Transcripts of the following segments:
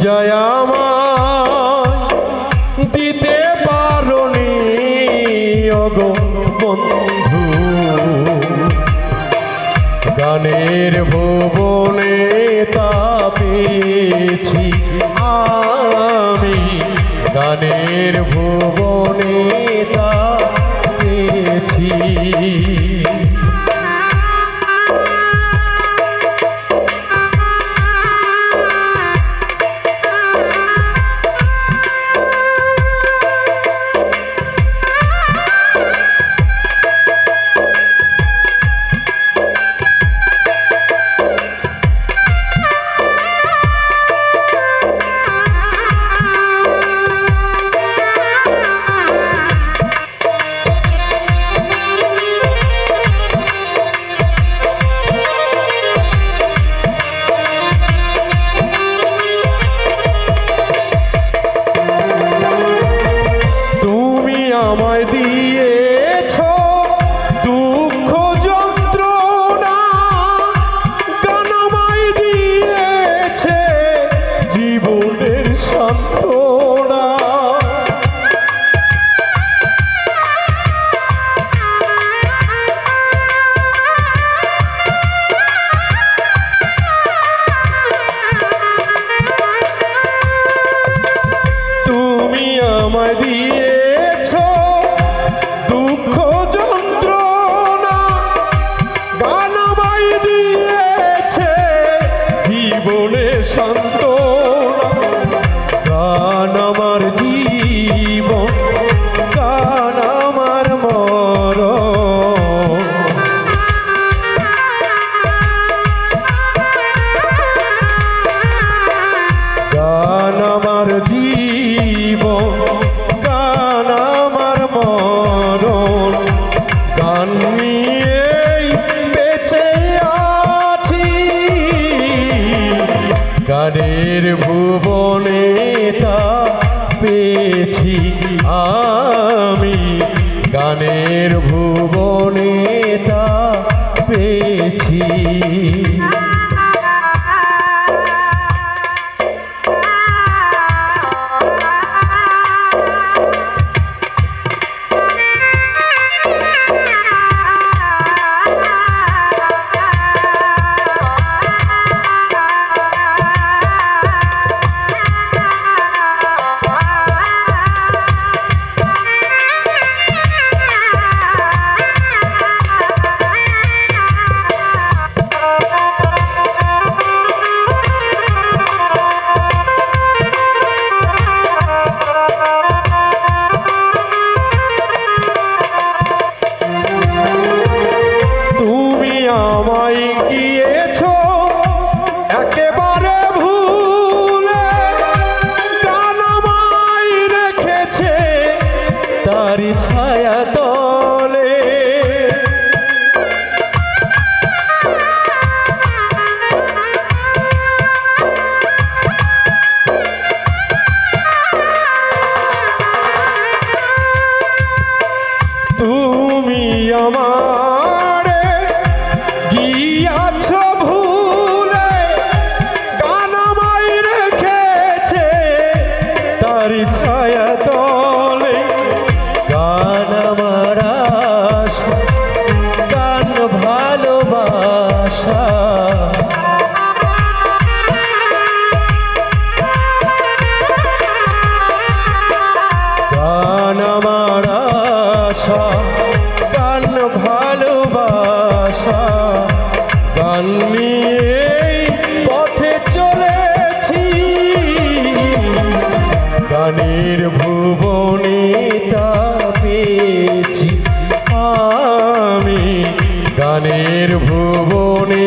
বিজয় আমার দিতে পারি অগো বন্ধু গানের ভুবনে তাপেছি আমি। গানের ভুব জীবনে শান্ত হারের ভুবনে তা পেয়েছি। আ আশা গান আমার আশা গান ভালোবাসা। গান নিয়ে পথে চলেছি। গানের ভুবনে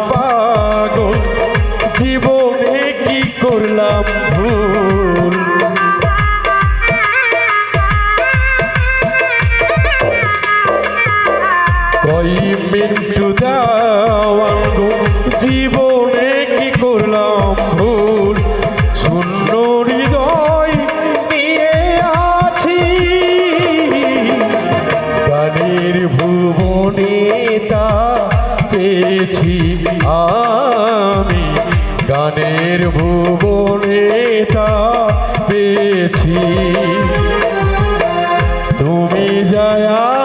জীবনে কি করলাম ভুল? শূন্য হৃদয় নিয়ে আছি। গানের ভুবনে তা পেয়েছি আমি। গানের ভুবনে তা পেয়েছি। তুমি যায়া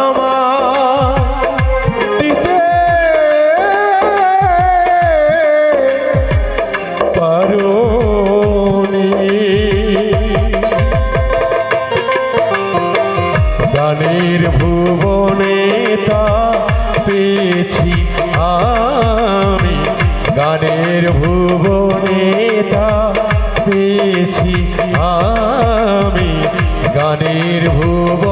গানের ভুবনে তা পেয়েছি আমি। গানের ভুবনে